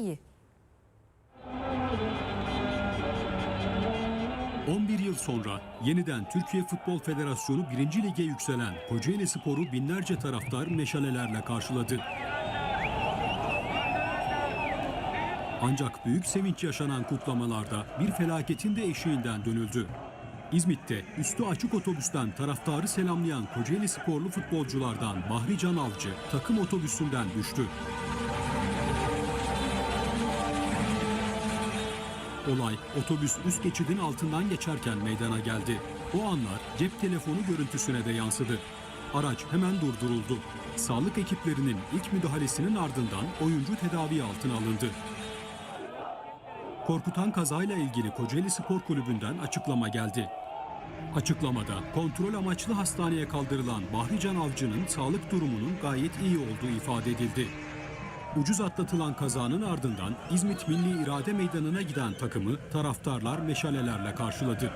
iyi. 11 yıl sonra yeniden Türkiye Futbol Federasyonu 1. Lig'e yükselen Kocaeli Spor'u binlerce taraftar meşalelerle karşıladı. Ancak büyük sevinç yaşanan kutlamalarda bir felaketin de eşiğinden dönüldü. İzmit'te üstü açık otobüsten taraftarı selamlayan Kocaeli sporlu futbolculardan Bahri Can Avcı takım otobüsünden düştü. Olay otobüs üst geçidin altından geçerken meydana geldi. O anlar cep telefonu görüntüsüne de yansıdı. Araç hemen durduruldu. Sağlık ekiplerinin ilk müdahalesinin ardından oyuncu tedavi altına alındı. Korkutan kazayla ilgili Kocaeli Spor Kulübü'nden açıklama geldi. Açıklamada kontrol amaçlı hastaneye kaldırılan Bahri Can Avcı'nın sağlık durumunun gayet iyi olduğu ifade edildi. Ucuz atlatılan kazanın ardından İzmit Milli İrade Meydanı'na giden takımı taraftarlar meşalelerle karşıladı.